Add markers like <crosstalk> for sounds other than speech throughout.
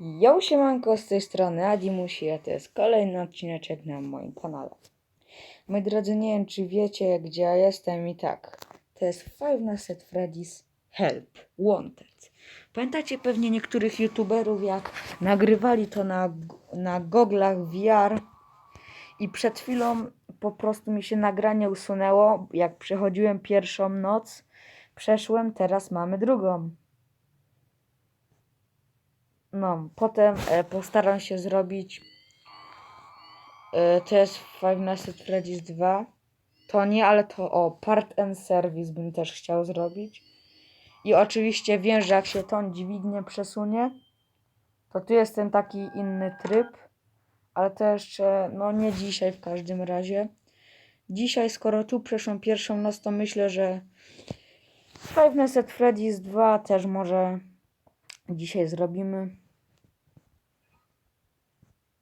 Yo, siemanko, z tej strony Adimusi, a to jest kolejny odcineczek na moim kanale. Moi drodzy, nie wiem czy wiecie, gdzie ja jestem i tak, to jest Five Nights at Freddy's Help, Wanted. Pamiętacie pewnie niektórych youtuberów, jak nagrywali to na, na goglach VR i przed chwilą po prostu mi się nagranie usunęło, jak przechodziłem pierwszą noc, przeszłem, teraz mamy drugą. No, potem e, postaram się zrobić. E, to jest Five Nights at Freddy's 2. To nie, ale to o Part and Service bym też chciał zrobić. I oczywiście wiem, że jak się tą dźwignię przesunie, to tu jest ten taki inny tryb. Ale to jeszcze, no nie dzisiaj w każdym razie. Dzisiaj, skoro tu przeszłam pierwszą noc, to myślę, że Five Nights at Freddy's 2 też może dzisiaj zrobimy.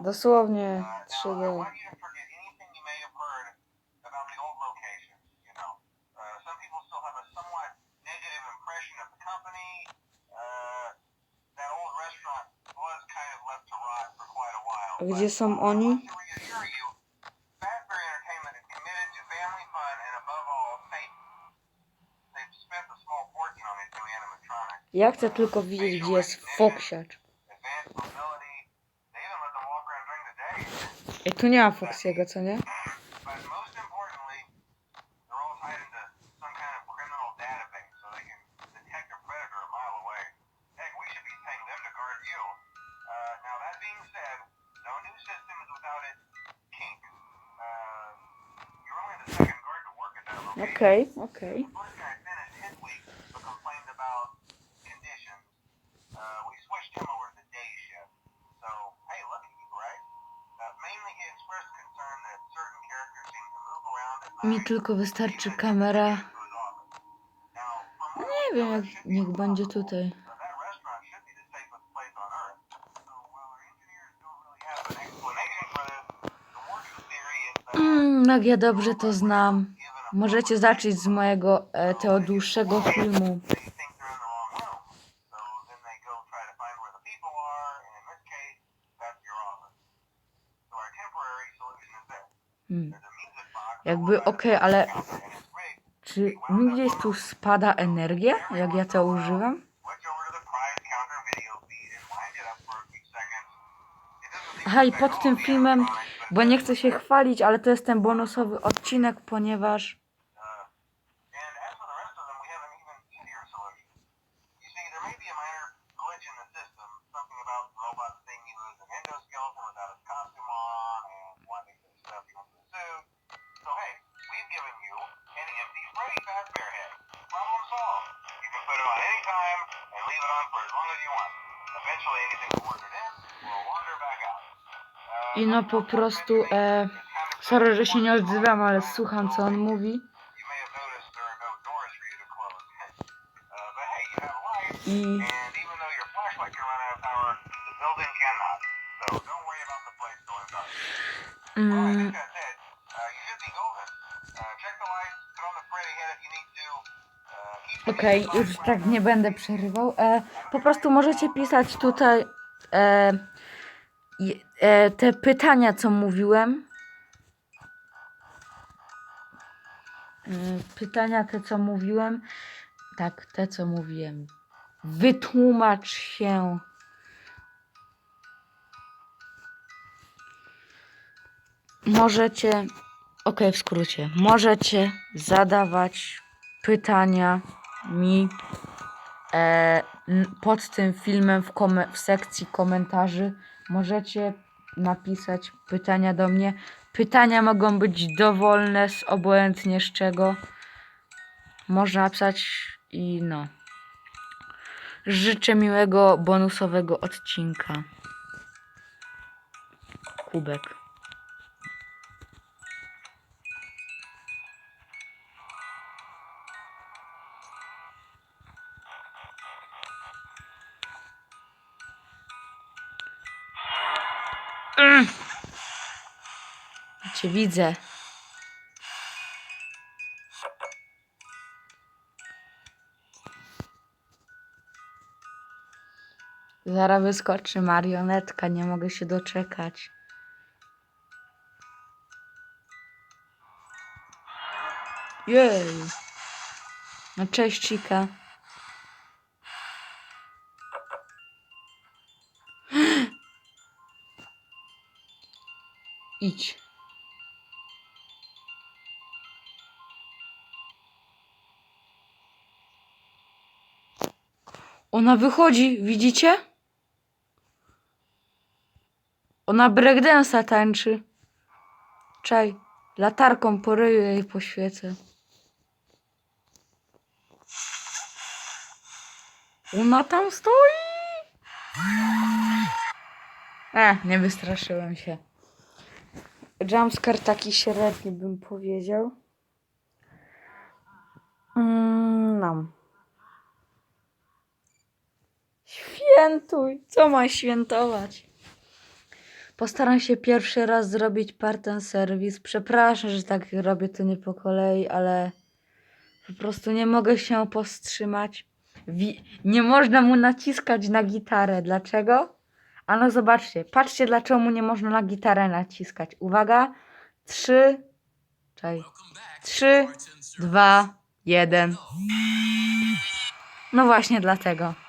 Dosłownie Uh, now, I 3D. want you to forget anything you may have heard about the old locations. You know, uh. Uh, gdzie są oni? Ja chcę tylko widzieć, gdzie jest Foksiacz. I tu nie ma Foxiego, co nie? But most importantly, they're Mi tylko wystarczy kamera. What Nie wiem, jak niech będzie tutaj. Mm, ja dobrze to znam. Możecie zacząć z mojego e, tego dłuższego filmu. Jakby okej, ale it's rigged. czy mi gdzieś tu spada energia, jak ja to używam? Aha, i pod tym filmem, bo nie chcę się chwalić, ale to jest ten bonusowy odcinek, ponieważ time and leave it on for as long as you want. Eventually, anything ordered in will wander back out. I no po prostu, e, sorry, że się nie odzywam, ale słucham co on mówi. No <laughs> uh, I mm, Okej, już tak nie będę przerywał. E, po prostu możecie pisać tutaj e, e, te pytania, co mówiłem. E, pytania te, co mówiłem. Tak, te, co mówiłem. Wytłumacz się. Możecie, okej, w skrócie, możecie zadawać pytania mi e, pod tym filmem w, w sekcji komentarzy. Możecie napisać pytania do mnie. Pytania mogą być dowolne, z obojętnie z czego. Można napisać i no. Życzę miłego bonusowego odcinka. kubek. Widzę. Zaraz wyskoczy marionetka, nie mogę się doczekać. Jej. No cześć, Chica. <gasps> Idź. Ona wychodzi, widzicie? Ona breakdance'a tańczy. Czaj, latarką po ryju jej poświecę. Ona tam stoi! E, nie wystraszyłem się. Jumpscare taki średni bym powiedział. Mm, no. Świętuj! Co ma świętować? Postaram się pierwszy raz zrobić parten serwis. Przepraszam, że tak robię to nie po kolei, ale po prostu nie mogę się powstrzymać. Nie można mu naciskać na gitarę. Dlaczego? A no zobaczcie, patrzcie dlaczego mu nie można na gitarę naciskać. Uwaga, trzy, czekaj, trzy, dwa, jeden. No właśnie dlatego.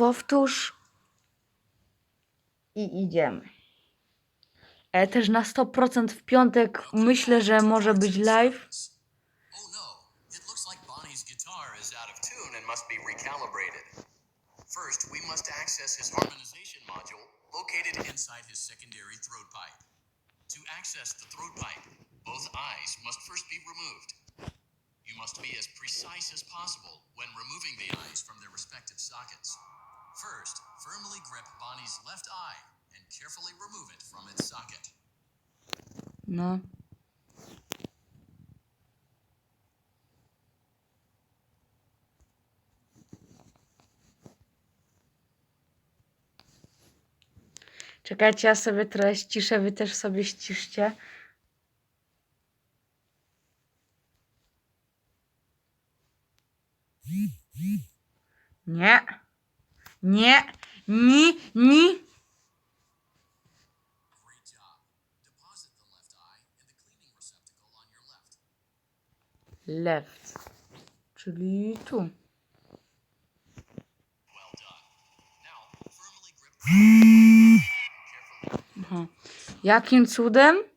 Powtórz i idziemy. E, też na 100% w piątek myślę, że może być live. Oh no. First, we must access his harmonization module located inside his secondary throat pipe. To access the throat pipe, both eyes must first be removed. You must be as precise as possible when removing the eyes from their respective sockets. First, firmly grip Bonnie's left eye and carefully remove it from its socket. No. Czekajcie, ja sobie trochę ściszę, wy też sobie ściszcie. Nie. Nie. Ni. Ni. Left. Czyli tu. Aha. Jakim cudem?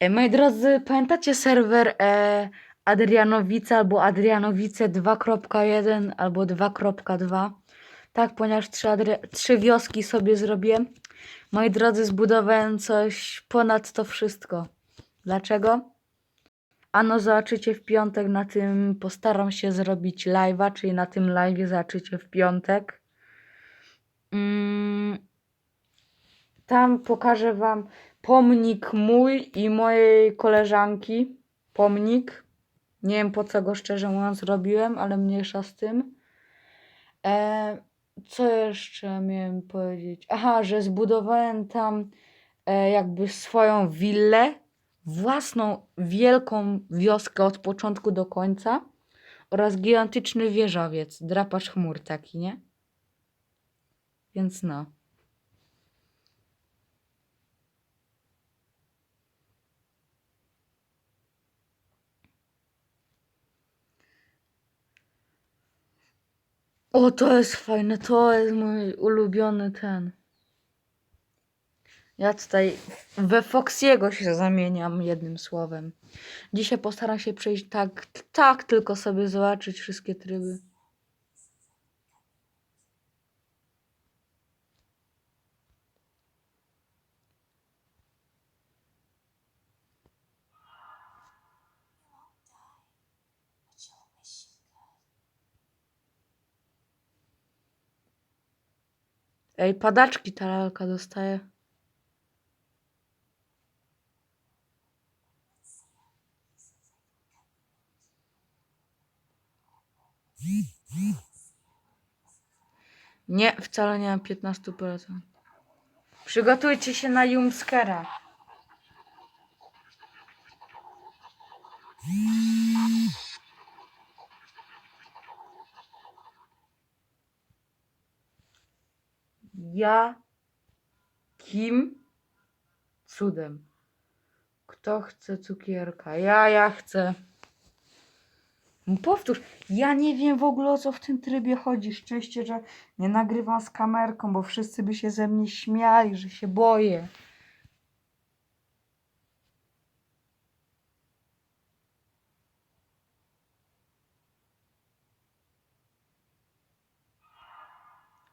E, moi drodzy, pamiętacie serwer e, Adrianowice albo Adrianowice 2.1 albo 2.2? Tak, ponieważ trzy, Adri- trzy wioski sobie zrobiłem. Moi drodzy, zbudowałem coś ponad to wszystko. Dlaczego? Ano zobaczycie w piątek na tym, postaram się zrobić live'a, czyli na tym live'ie zobaczycie w piątek. Mm, tam pokażę wam pomnik mój i mojej koleżanki. Pomnik. Nie wiem po co go szczerze mówiąc robiłem, ale mniejsza z tym. E, co jeszcze miałem powiedzieć? Aha, że zbudowałem tam e, jakby swoją willę, własną wielką wioskę od początku do końca oraz gigantyczny wieżowiec, drapacz chmur taki, nie? Więc no. O, to jest fajne, to jest mój ulubiony ten. Ja tutaj we Foxiego się zamieniam jednym słowem. Dzisiaj postaram się przejść tak, tak tylko sobie zobaczyć wszystkie tryby. Ej, padaczki ta lalka dostaje. Nie, wcale nie mam 15%. Przygotujcie się na Jumskera. Ja kim cudem? Kto chce cukierka? Ja, ja chcę. No Powtórz, ja nie wiem w ogóle o co w tym trybie chodzi. Szczęście, że nie nagrywam z kamerką, bo wszyscy by się ze mnie śmiali, że się boję.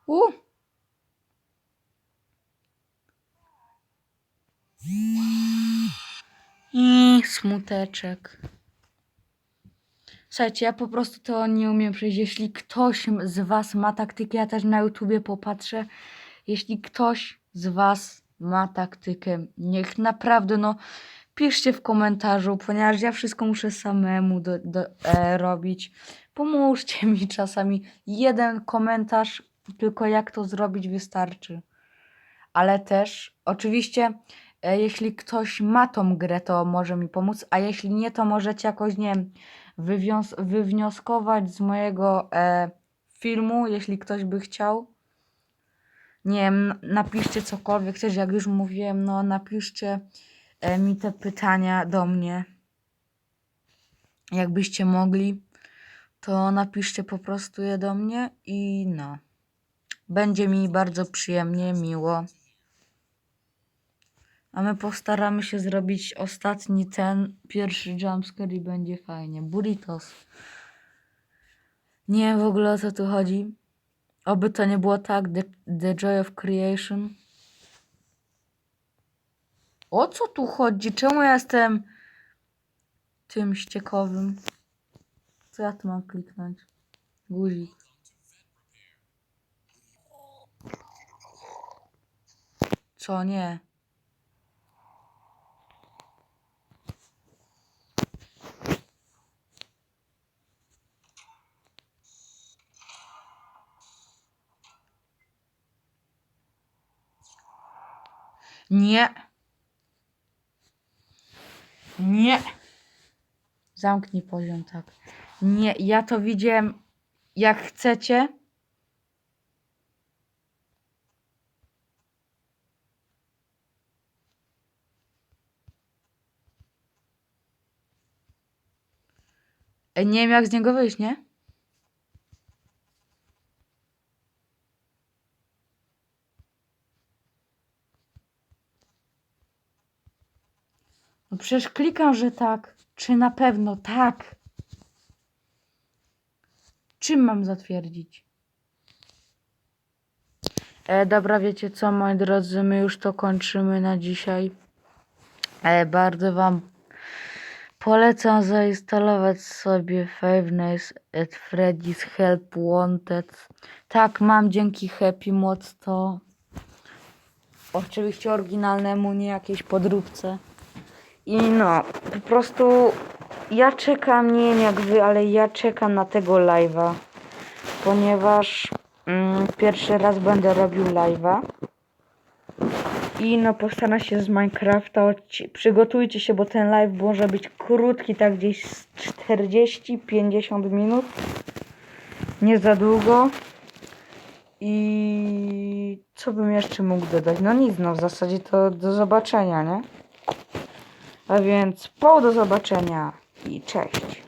U. I smuteczek. Słuchajcie, ja po prostu to nie umiem przejść. Jeśli ktoś z Was ma taktykę, ja też na YouTubie popatrzę. Jeśli ktoś z Was ma taktykę, niech naprawdę, no, piszcie w komentarzu, ponieważ ja wszystko muszę samemu do, do, e, robić. Pomóżcie mi czasami. Jeden komentarz, tylko jak to zrobić, wystarczy. Ale też, oczywiście, e, jeśli ktoś ma tą grę, to może mi pomóc, a jeśli nie, to możecie jakoś, nie wiem, wywios- wywnioskować z mojego e, filmu, jeśli ktoś by chciał. Nie wiem, napiszcie cokolwiek też, jak już mówiłem, no napiszcie e, mi te pytania do mnie. Jakbyście mogli, to napiszcie po prostu je do mnie i no. Będzie mi bardzo przyjemnie, miło. A my postaramy się zrobić ostatni ten, pierwszy jumpscare i będzie fajnie. Burritos. Nie wiem w ogóle o co tu chodzi. Oby to nie było tak, the, the joy of creation. O co tu chodzi? Czemu ja jestem tym ściekowym? Co ja tu mam kliknąć? Guzik. Co nie? Nie. Nie. Zamknij poziom, tak. Nie, ja to widziałem. Jak chcecie. Ej, Nie wiem, jak z niego wyjść, nie? Przecież klikam, że tak. Czy na pewno tak? Czym mam zatwierdzić? E, dobra, wiecie co, moi drodzy, my już to kończymy na dzisiaj. E, bardzo Wam polecam zainstalować sobie Five Nights at Freddy's Help Wanted. Tak, mam dzięki Happy Mod to oczywiście oryginalnemu, nie jakiejś podróbce. I no, po prostu ja czekam, nie wiem jak wy, ale ja czekam na tego live'a, ponieważ mm, pierwszy raz będę robił live'a. I no postaram się z Minecrafta, przygotujcie się, bo ten live może być krótki, tak gdzieś z 40-50 minut. Nie za długo. I co bym jeszcze mógł dodać? No nic, no w zasadzie to do zobaczenia, nie? A więc po do zobaczenia i cześć.